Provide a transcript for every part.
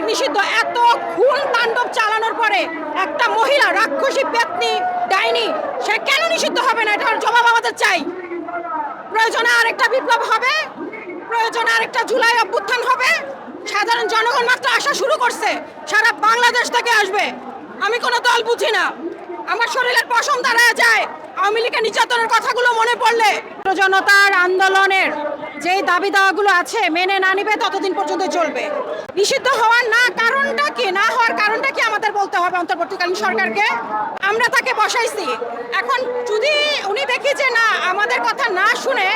লীগ নিষিদ্ধ এত খুন তাণ্ডব চালানোর পরে একটা মহিলা, রাক্ষসী পেতনি ডাইনি, সে কেন নিষিদ্ধ হবে না? এটার জবাব আমাদের চাই। প্রয়োজনে আরেকটা বিপ্লব হবে, প্রয়োজনে আরেকটা জুলাই অভ্যুত্থান হবে। সাধারণ জনগণ মাত্র আসা শুরু করছে, সারা বাংলাদেশ থেকে আসবে। আমি কোনো দল বুঝি না। আমার শরীরের পশম দাঁড়ায় যায়। আওয়ামী লীগের নির্যাতনের কথাগুলো মনে পড়লে জনতার আন্দোলনের যেই দাবি দাওয়াগুলো আছে, মেনে না নিবে ততদিন পর্যন্ত চলবে। নিষিদ্ধ হওয়ার বলতে হবে অন্তর্বর্তীকালীন সরকারকে। আমরা তাকে বসাইছি। এখন যদি উনি দেখি যে না, আমাদের কথা না শুনে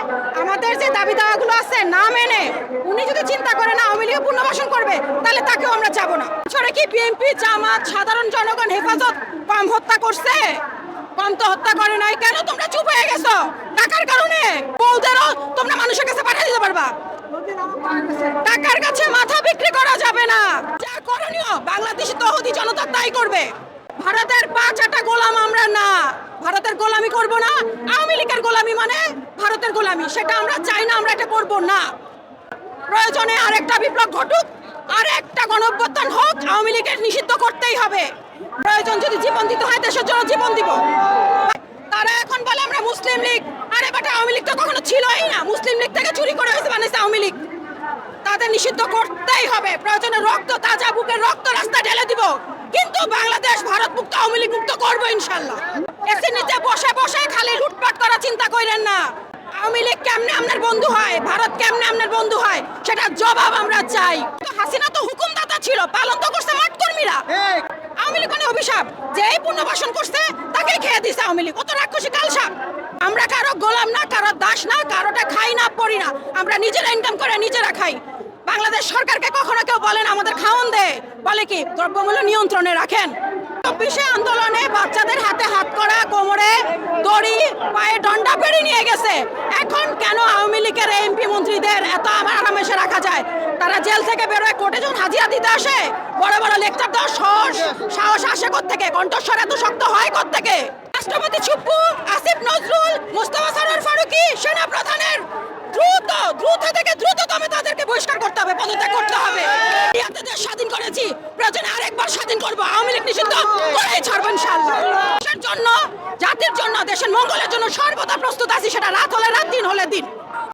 আমাদের যে দাবি দাওয়াগুলো আছে না মেনে উনি যদি চিন্তা করে না আওয়ামী লীগ পুনর্বাসন করবে, তাহলে তাকেও আমরা যাব না। ছড়ে কি বিএনপি জামাত, সাধারণ জনগণ হেফাজত কম হত্যা করছে? কম হত্যা করে নাই। কেন তোমরা চুপ হয়ে গেছো? টাকার কারণে? বউদেরও তোমরা মানুষের কাছে পাঠিয়ে দিতে পারবা। টাকার কাছে মাথা বিক্রি করা যাবে না। বাংলাদেশি তহদি জনতা তাই করবে। ভারতের পাঁচ আটা গোলাম আমরা না। ভারতের গোলামি করব না। আওয়ামী লীগের গোলামি মানে ভারতের গোলামি। সেটা আমরা চাই না, আমরা এটা করব না। প্রয়োজনে আরেকটা বিপ্লব ঘটুক আর একটা গণঅভ্যুত্থান হোক, আওয়ামী লীগের নিষিদ্ধ করতেই হবে। প্রয়োজন যদি জীবন দিতে হয়, দেশের জন্য জীবন দিব। তারা এখন বলে আমরা মুসলিম লীগ। আরে বাটা, আওয়ামী লীগ তো কখনো ছিলই না। মুসলিম লীগ থেকে চুরি করে হয়েছে বানিয়েছে আওয়ামী লীগ। তাদের নিষিদ্ধ করতেই হবে। প্রয়োজনে রক্ত তাজা বুকের রক্ত রাস্তা ঢেলে দিব। কিন্তু বাংলাদেশ ভারত মুক্ত আওয়ামী লীগ মুক্ত করব ইনশাল্লাহ। এসে নিচে বসে বসে খালি লুটপাট করার চিন্তা করেন না। আওয়ামী লীগ কেমনে আপনার বন্ধু হয়? ভারত কেমনে আপনার বন্ধু হয়? সেটা জবাব আমরা চাই। হাসিনা তো হুকুমদাতা ছিল পালন তো করছে মাঠ কর্মীরা। আওয়ামী লীগ মানে অভিশাপ। যে এই পুনর্বাসন করছে তাকে খেয়ে দিছে আওয়ামী লীগ। কত রাক্ষসী কালসাপ। আমরা কারও গোলাম না কারও দাস না কারোটা খাই না পড়ি না। আমরা নিজেরা ইনকাম করে নিজেরা খাই। বাংলাদেশ সরকারকে কখনো কেউ বলেন আমাদের খাওয়ান দে বলে কি, দ্রব্যমূল্য নিয়ন্ত্রণে রাখেন। চব্বিশে আন্দোলনে বাচ্চাদের হাতে হাত করা, কোমরে দড়ি, পায়ে ডন্ডা পেড়ে নিয়ে গেছে। এখন কেন আওয়ামী লীগের এমপি মন্ত্রীদের এত আরামেসে রাখা যায়? তারা জেল থেকে বেরোয়, কোর্টে যখন হাজিরা দিতে আসে, বড় বড় লেকচার দেওয়ার সাহস সাহস আসে থেকে কণ্ঠস্বর এত শক্ত হয় থেকে রাষ্ট্রপতি চুপ্পু, আসিফ নজরুল, মোস্তফা সরোয়ার ফারুকি সেনা প্রধানের দ্রুত দ্রুত থেকে দ্রুততমে তাদেরকে বহিষ্কার হবে, পদত্যাগ করতে হবে। দেশ স্বাধীন করেছি, প্রয়োজনে আরেকবার স্বাধীন করব। আওয়ামী লীগ নিষিদ্ধ, করেই ছাড়ব ইনশাআল্লাহ। জন্য, জাতির জন্য, দেশের মঙ্গলের জন্য সর্বদা প্রস্তুত আছি, সেটা রাত হলে রাত, দিন হলে দিন।